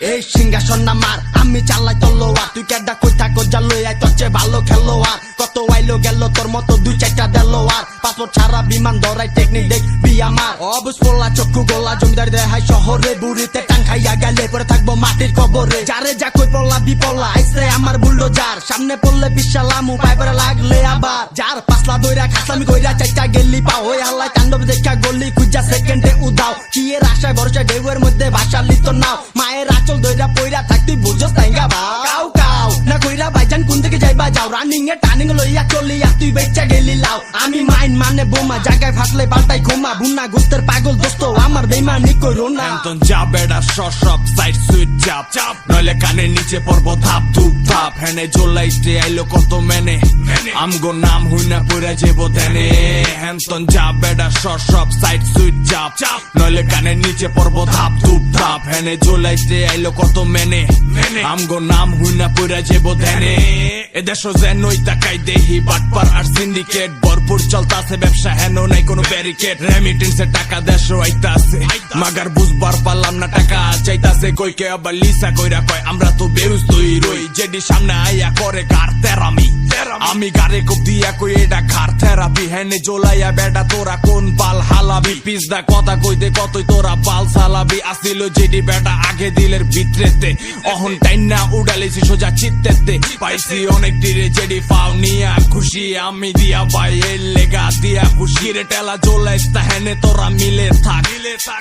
এই সিংহাসন না মার আমি চালাই তলোয়ার। তুই কেডা কই থাকো, যা লই তোর চেয়ে ভালো খেলোয়ার কত আইলো গেল, তোর মতো দুই চারটা দেলোয়ার। পাসপোর্ট ছাড়া বিমান ধরাই টেকনিক দেখ বিয়া মার অবুজ পোলা চক্ষু গোলা, জমিদার দেহাই শহরে বুড়িতে টাং খাইয়া গেলে পরে থাকব মাটির কবরে। যারে যা কই পড়লা বিপল্লা আইসে আমার বুলডোজার। সামনে পড়লে বিশালামু পাইপারে লাগলে আবার। যার পাসলা দইরা খাসলামি কইরা চাইটা গেলি পা হই হাল্লাই তাণ্ডব দেখা গলি, খুঁজা সেকেন্ডে উদাও কি এর আশায় ভরসা ঢেউয়ের মধ্যে ভাষা লিত নাও। মায়ের আচল দইরা পইরা থাকতি যাও রানিং এ টার্নিং লইয়া চলিয়া তুই বেচা গেলি লাও। আমি মাইন মানে বোমা জায়গায় ফাটলে পাল্টাই ঘুমা বুন্না গুস্তের পাগল দোস্ত আমার বেইমানি কইরো না। এন্তন যা বেড়া সব সাইড সুইট চাপ। চাপ। নইলে কানের নিচে পড়ব ধাপ ধুপ ধাপ। হেনে জোলাইতে আইলো কত মেনে। আমগো নাম হুই না পড়ে যাব ধ্যানে হেন্তন যা বেড়া সব সাইড সুইট চাপ। চাপ। নইলে কানের নিচে পড়ব ধাপ ধুপ ধাপ। হেনে জোলাইতে আইলো কত মেনে। আমগো নাম হুই না পড়ে যাব ধ্যানে এদেশ দেহি, বাটপার আর সিন্ডিকেট ভরপুর চলতাছে ব্যবসা, হেন নাই কোনো টাকা দেশ আইতাছে মাগার বুঝবার পারলাম না টাকা। চাইতাছে কই কে আবার লিসা কইরা কয়, আমরা তো তুই রই, যেডি সামনে আইয়া করে গার তেরামি? আমি গারে কোপ দিয়া কই, এটা ঘার থেরাপি হেনে জোলাইয়া বেডা তোরা কোন বাল হালাবি? পিসদা কথা কইতে কতই তোরা বাল সালাবি? আসিল যেডি বেটা আগে দিলের ভিতরেতে অহন টাইনা উডালিছি সোজা চিত্তেতে পাইছি অনেক তীরে যেডি ফাও নিয়া খুশি, আমি দিয়া এর লেগা দিয়া খুশি। রে টেলা জোলাই হেনে তোরা মিলে থাক।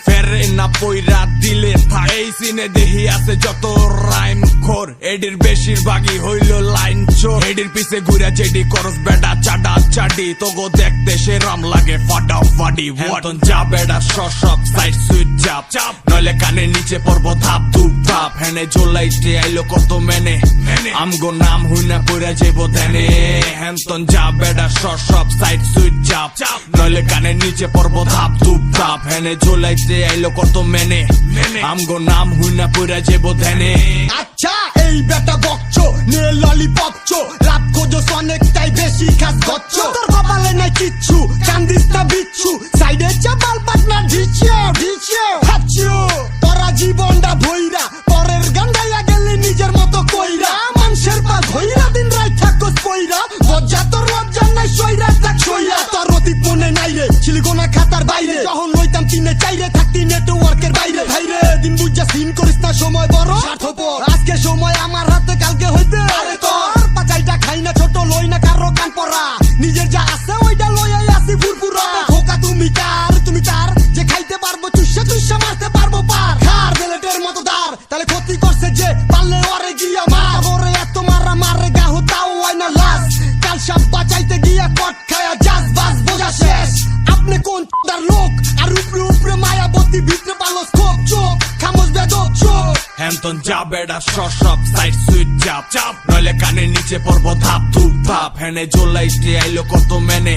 ফেরে না পইরা দিলে থাক। এই সিনে দেহি আছে যত রাইম খোর। এডির বেশিরভাগই হইল লাইন চোর। এডির পিছে ঘুরে যেডি করস বেটা চাডা চাডি তোগো দেখতে সেরাম লাগে ফাডা ফাডি ওয়াটন যা বেডা সব সাইড সুইট চাপ চাপ নইলে কানের নিচে পড়ব ধাপ ধুপ ধাপ। হেনে জোলাইতে আইলো কত মেনে। আমগো নাম হুই না পড়ে যাব ধ্যানে। হেন্তন যা বেডা সব সাইড সুইট চাপ চাপ নইলে কানের নিচে পড়ব ধাপ ধুপ ধাপ। হেনে জোলাইতে আইলো কত মেনে। আমগো নাম হুই না পড়ে যাব ধ্যানে। আচ্ছা এই বেটা বকছো ললিপপ চো। রাত খোঁজো, অনেকটাই বেশি খাস গচ্ছ। তোর কপালে নাই কিচ্ছু কান্দিস না বিচ্ছু। সাইডে চাপাল পাটনা, ঢিচিও ঢিচিও হাচ্ছো তোরা জীবনটা ভইরা পরের গান গাইয়া গেলি নিজের মতো কইরা। মানুষের পা ধইরা দিন রাত থাকস কইরা। লজ্জা তোর লজ্জা নাই সইরা থাক সইরা তোর অতীত মনে নাই রে ছিলগোনা খাতার সময় বড় স্বার্থপর। আজকে সময় আমার হাতে কালকে হইতে। আরে তোর। পাচাইটা খাই না ছোট লই না কারও কান পরা। নিজের যা আছে ওইটা লইয়াই আসি ফুরফুরা। খোকা তুমি কার? তুমি তার? যে খাইতে পারব চুষে চুষে মারতে পারব পার। খার বেলেটের মতো দার। তাহলে ক্ষতি করছে যে পারলে ওরে গিয়া মার। ওরে এত মারা মারে গাহ তাও হয় না লাশ। কাল সব বাঁচাইতে গিয়া কট খায়া জাস বাস বোঝা শেষ। আপনি কোন তার লোক? আর উপরে উপরে মায়াবতী ভিতরে পালো স্কোপ চোখ। চোখ। যা বেডা সব সাইড সুইট চাপ চাপ নইলে কানের নিচে পর্ব ধাপ ধুপ ধাপ। হেনে জোলাই স্টে আইলো কত মেনে।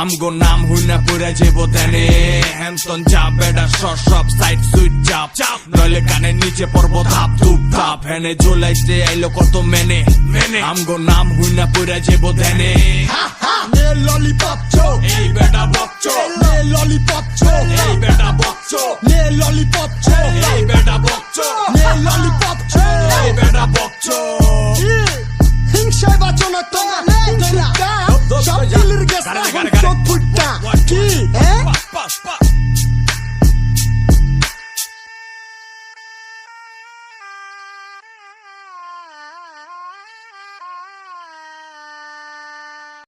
আমগো নাম হুইনা পুরে যাব তেনে। হ্যামসন চাপ বেডা সর সব সাইড সুইট চাপ। চাপ। নইলে কানে নিচে পর্ব ধাপ ধুপ ধাপ। হেনে জোলাই স্টে আইলো কত মেনে। আমগো নাম হুইনা পইরা যাব তেনে। ললিপপ চোখ এই বেটা বক চোখ ললিপপ চোখ এই বেটা বক চোখ ললিপপ চোখ এই বেটা বক চোখ ললিপপ এই বেটা Slap.